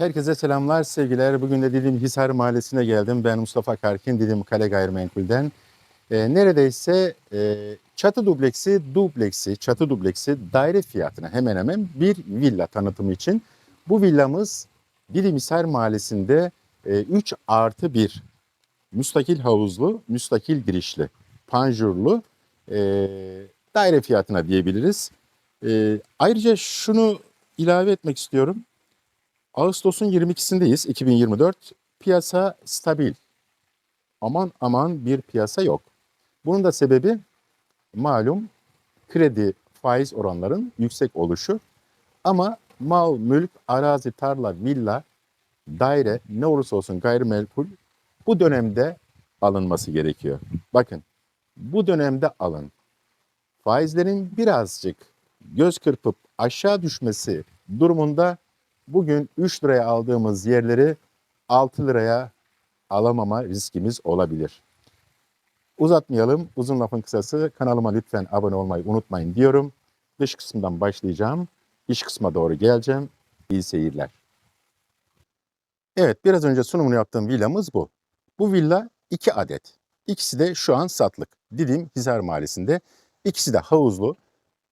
Herkese selamlar, sevgiler. Bugün de Didim Hisar Mahallesi'ne geldim. Ben Mustafa Karkin, Didim Kale Gayrimenkul'den. Ee, neredeyse e, çatı dubleksi, dubleksi, çatı dubleksi daire fiyatına hemen hemen bir villa tanıtımı için. Bu villamız Didim Hisar Mahallesi'nde e, 3 artı 1 müstakil havuzlu, müstakil girişli, panjurlu e, daire fiyatına diyebiliriz. E, ayrıca şunu ilave etmek istiyorum. Ağustos'un 22'sindeyiz 2024. Piyasa stabil. Aman aman bir piyasa yok. Bunun da sebebi malum kredi faiz oranların yüksek oluşu. Ama mal, mülk, arazi, tarla, villa, daire ne olursa olsun gayrimenkul bu dönemde alınması gerekiyor. Bakın bu dönemde alın. Faizlerin birazcık göz kırpıp aşağı düşmesi durumunda bugün 3 liraya aldığımız yerleri 6 liraya alamama riskimiz olabilir. Uzatmayalım. Uzun lafın kısası kanalıma lütfen abone olmayı unutmayın diyorum. Dış kısımdan başlayacağım. İç kısma doğru geleceğim. İyi seyirler. Evet biraz önce sunumunu yaptığım villamız bu. Bu villa 2 adet. İkisi de şu an satlık. Didim Hizar Mahallesi'nde. İkisi de havuzlu.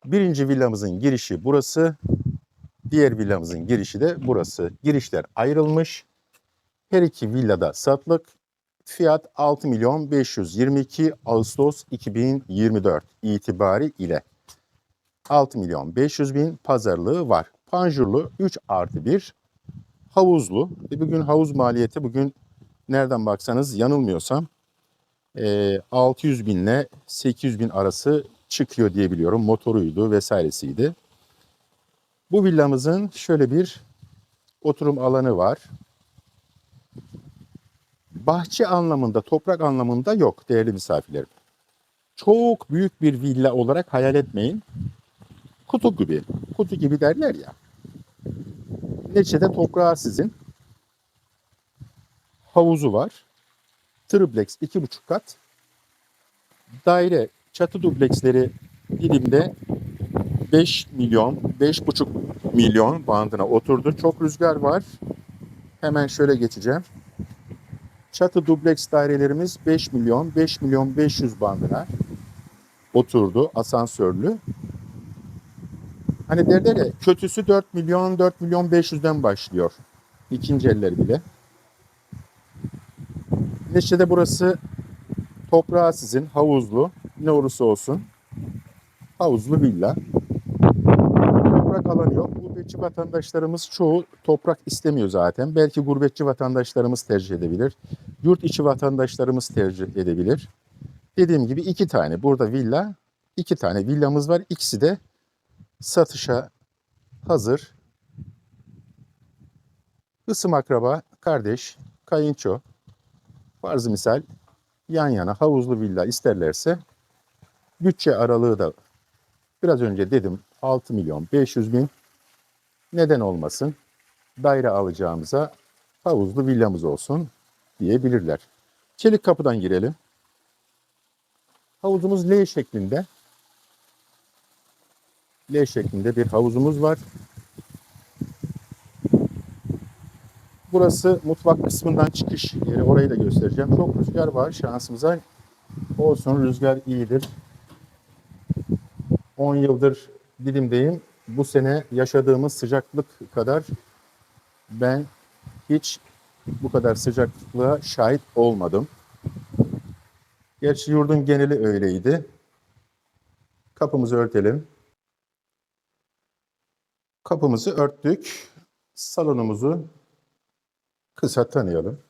Birinci villamızın girişi burası. Diğer villamızın girişi de burası. Girişler ayrılmış. Her iki villada satlık. Fiyat 6 milyon 522 Ağustos 2024 itibari ile 6 milyon 500 bin pazarlığı var. Panjurlu 3 artı 1 havuzlu. E bugün havuz maliyeti bugün nereden baksanız yanılmıyorsam e, 600 binle 800 bin arası çıkıyor diye biliyorum. Motoruydu vesairesiydi. Bu villamızın şöyle bir oturum alanı var. Bahçe anlamında, toprak anlamında yok değerli misafirlerim. Çok büyük bir villa olarak hayal etmeyin. Kutu gibi, kutu gibi derler ya. Neticede toprağı sizin. Havuzu var. Triplex iki buçuk kat. Daire çatı dubleksleri dilimde 5 milyon, 5,5 milyon bandına oturdu. Çok rüzgar var. Hemen şöyle geçeceğim. Çatı dubleks dairelerimiz 5 milyon, 5 milyon 500 bandına oturdu. Asansörlü. Hani derler ya kötüsü 4 milyon, 4 milyon 500'den başlıyor. İkinci eller bile. Neşe'de burası toprağı sizin, havuzlu. Ne olursa olsun. Havuzlu villa alanı yok. Gurbetçi vatandaşlarımız çoğu toprak istemiyor zaten. Belki gurbetçi vatandaşlarımız tercih edebilir. Yurt içi vatandaşlarımız tercih edebilir. Dediğim gibi iki tane burada villa, iki tane villamız var. İkisi de satışa hazır. Isım akraba, kardeş, kayınço, farzı misal yan yana havuzlu villa isterlerse bütçe aralığı da biraz önce dedim 6 milyon 500 bin neden olmasın daire alacağımıza havuzlu villamız olsun diyebilirler. Çelik kapıdan girelim. Havuzumuz L şeklinde. L şeklinde bir havuzumuz var. Burası mutfak kısmından çıkış yeri. Orayı da göstereceğim. Çok rüzgar var şansımıza. Olsun rüzgar iyidir. 10 yıldır Dilim'deyim. Bu sene yaşadığımız sıcaklık kadar ben hiç bu kadar sıcaklığa şahit olmadım. Gerçi yurdun geneli öyleydi. Kapımızı örtelim. Kapımızı örttük. Salonumuzu kısa tanıyalım.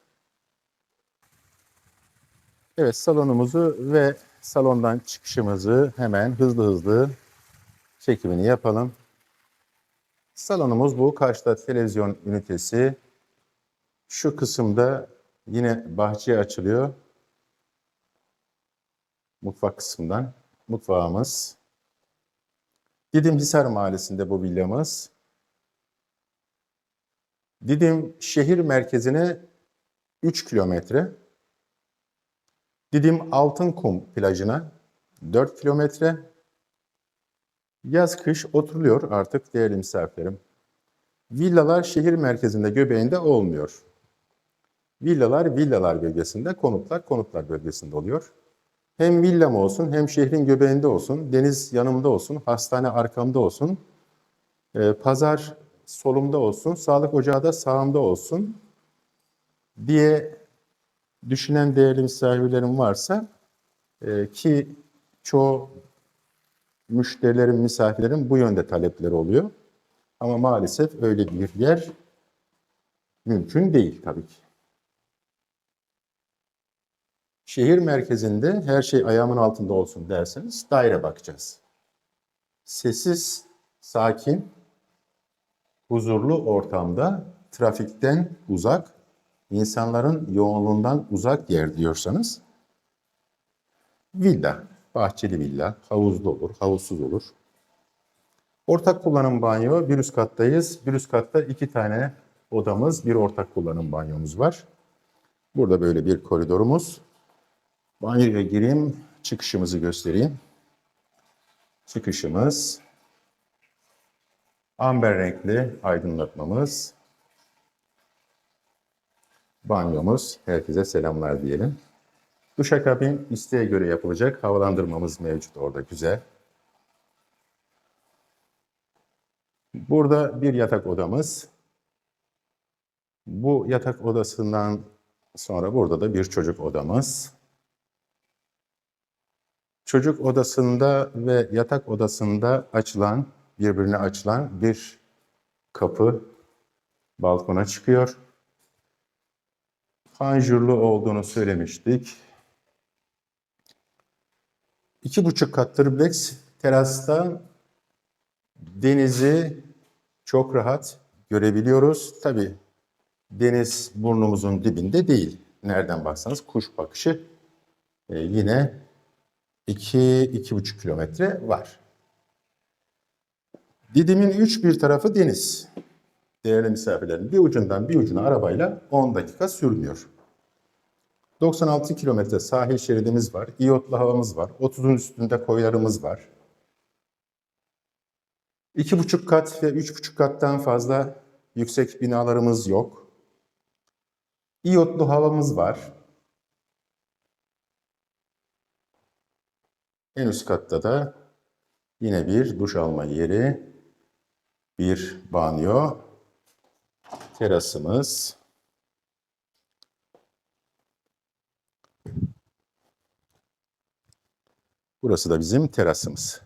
Evet salonumuzu ve salondan çıkışımızı hemen hızlı hızlı çekimini yapalım. Salonumuz bu. Karşıda televizyon ünitesi. Şu kısımda yine bahçeye açılıyor. Mutfak kısmından. Mutfağımız. Didim Hisar Mahallesi'nde bu villamız. Didim şehir merkezine 3 kilometre. Didim Altınkum plajına 4 kilometre. Yaz kış oturuluyor artık değerli misafirlerim. Villalar şehir merkezinde, göbeğinde olmuyor. Villalar villalar bölgesinde, konutlar konutlar bölgesinde oluyor. Hem villam olsun, hem şehrin göbeğinde olsun, deniz yanımda olsun, hastane arkamda olsun, e, pazar solumda olsun, sağlık ocağı da sağımda olsun diye düşünen değerli misafirlerim varsa e, ki çoğu müşterilerin, misafirlerin bu yönde talepleri oluyor. Ama maalesef öyle bir yer mümkün değil tabii ki. Şehir merkezinde her şey ayağımın altında olsun derseniz daire bakacağız. Sessiz, sakin, huzurlu ortamda trafikten uzak, insanların yoğunluğundan uzak yer diyorsanız villa, bahçeli villa, havuzlu olur, havuzsuz olur. Ortak kullanım banyo, bir üst kattayız. Bir üst katta iki tane odamız, bir ortak kullanım banyomuz var. Burada böyle bir koridorumuz. Banyoya gireyim, çıkışımızı göstereyim. Çıkışımız, amber renkli aydınlatmamız. Banyomuz, herkese selamlar diyelim. Duşakabin isteğe göre yapılacak havalandırmamız mevcut orada güzel. Burada bir yatak odamız. Bu yatak odasından sonra burada da bir çocuk odamız. Çocuk odasında ve yatak odasında açılan, birbirine açılan bir kapı balkona çıkıyor. Panjurlu olduğunu söylemiştik. İki buçuk kat triplex terasta denizi çok rahat görebiliyoruz. Tabii deniz burnumuzun dibinde değil. Nereden baksanız kuş bakışı e, yine 2-2,5 kilometre var. Didim'in üç bir tarafı deniz. Değerli misafirlerim bir ucundan bir ucuna arabayla 10 dakika sürmüyor. 96 kilometre sahil şeridimiz var. İyotlu havamız var. 30'un üstünde koylarımız var. İki buçuk kat ve üç buçuk kattan fazla yüksek binalarımız yok. İyotlu havamız var. En üst katta da yine bir duş alma yeri, bir banyo, terasımız. Burası da bizim terasımız.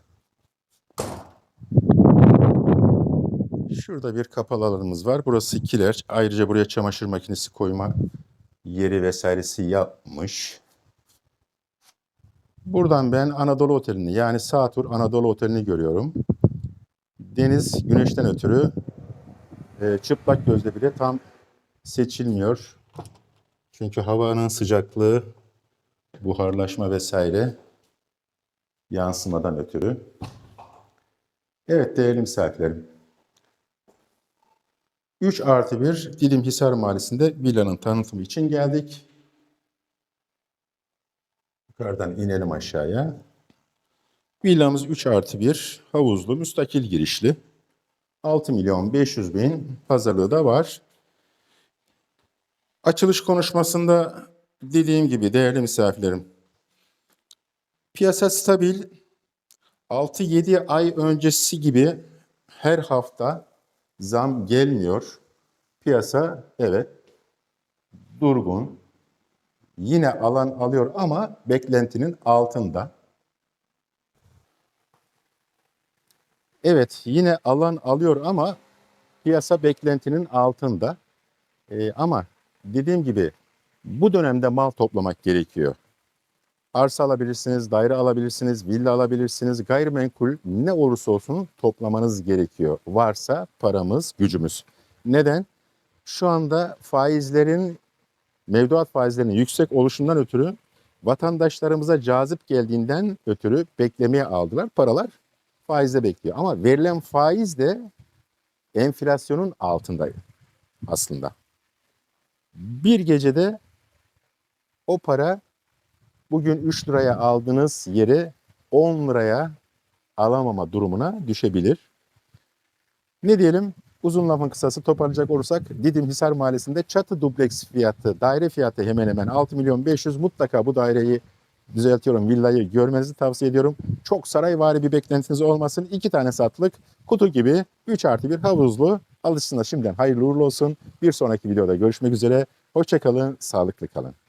Şurada bir kapalı alanımız var. Burası kiler. Ayrıca buraya çamaşır makinesi koyma yeri vesairesi yapmış. Buradan ben Anadolu Oteli'ni yani sağ tur Anadolu Oteli'ni görüyorum. Deniz güneşten ötürü e, çıplak gözle bile tam seçilmiyor. Çünkü havanın sıcaklığı, buharlaşma vesaire yansımadan ötürü. Evet değerli misafirlerim. 3 artı 1 Didim Hisar Mahallesi'nde villanın tanıtımı için geldik. Yukarıdan inelim aşağıya. Villamız 3 artı 1 havuzlu, müstakil girişli. 6 milyon 500 bin pazarlığı da var. Açılış konuşmasında dediğim gibi değerli misafirlerim. Piyasa stabil. 6-7 ay öncesi gibi her hafta zam gelmiyor. Piyasa evet durgun. Yine alan alıyor ama beklentinin altında. Evet yine alan alıyor ama piyasa beklentinin altında. Ee, ama dediğim gibi bu dönemde mal toplamak gerekiyor. Arsa alabilirsiniz, daire alabilirsiniz, villa alabilirsiniz, gayrimenkul ne olursa olsun toplamanız gerekiyor. Varsa paramız, gücümüz. Neden? Şu anda faizlerin, mevduat faizlerinin yüksek oluşundan ötürü vatandaşlarımıza cazip geldiğinden ötürü beklemeye aldılar. Paralar faizde bekliyor. Ama verilen faiz de enflasyonun altında aslında. Bir gecede o para bugün 3 liraya aldığınız yeri 10 liraya alamama durumuna düşebilir. Ne diyelim? Uzun lafın kısası toparlayacak olursak Didim Hisar Mahallesi'nde çatı dubleks fiyatı, daire fiyatı hemen hemen 6 milyon 500 mutlaka bu daireyi düzeltiyorum villayı görmenizi tavsiye ediyorum. Çok sarayvari bir beklentiniz olmasın. İki tane satlık kutu gibi 3 artı bir havuzlu alışsınlar şimdiden hayırlı uğurlu olsun. Bir sonraki videoda görüşmek üzere. Hoşçakalın, sağlıklı kalın.